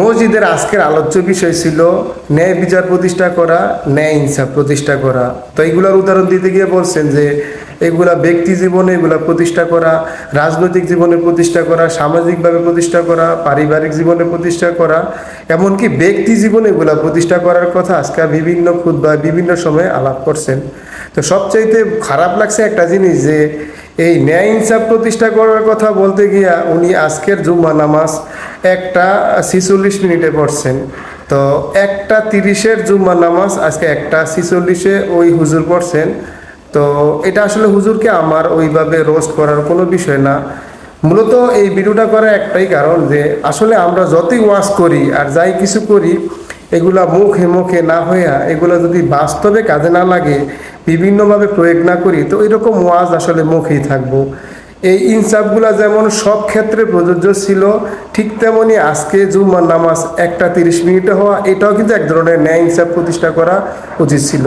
মসজিদের আজকের আলোচ্য বিষয় ছিল ন্যায় বিচার প্রতিষ্ঠা করা, ন্যায় ইনসাফ প্রতিষ্ঠা করা। তো এইগুলোর উদাহরণ দিতে গিয়ে বলছেন যে, এগুলা ব্যক্তি জীবনে এগুলা প্রতিষ্ঠা করা, রাজনৈতিক জীবনে প্রতিষ্ঠা করা, সামাজিকভাবে প্রতিষ্ঠা করা, পারিবারিক জীবনে প্রতিষ্ঠা করা, এমনকি ব্যক্তি জীবনে এগুলা প্রতিষ্ঠা করার কথা আজকে বিভিন্ন খুদ্ বিভিন্ন সময়ে আলাপ করছেন। তো সবচাইতে খারাপ লাগছে একটা জিনিস যে, এই ন্যায় ইনসাফ প্রতিষ্ঠা করার কথা বলতে গিয়া উনি আজকের জুম্মা নামাজ একটা ছিচল্লিশ মিনিটে পড়ছেন। তো একটা তিরিশের জুম্মা নামাজ, আজকে একটা ছিচল্লিশে ওই হুজুর পড়ছেন। তো এটা আসলে হুজুরকে আমার ওইভাবে রোস্ট করার কোনো বিষয় না। মূলত এই ভিডিওটা করার একটাই কারণ যে আসলে আমরা যতই ওয়াজ করি আর যাই কিছু করি, এগুলা মুখে মুখে না হইয়া এগুলো যদি বাস্তবে কাজে না লাগে, বিভিন্নভাবে প্রয়োগ না করি, তো এরকম ওয়াজ আসলে মুখেই থাকব। এই ইনসাফগুলা যেমন সব ক্ষেত্রে প্রযোজ্য ছিল, ঠিক তেমনি আজকে জুম্মার নামাজ একটা তিরিশ মিনিটে হওয়া, এটাও কিন্তু এক ধরনের ন্যায় ইনসাফ প্রতিষ্ঠা করা উচিত ছিল।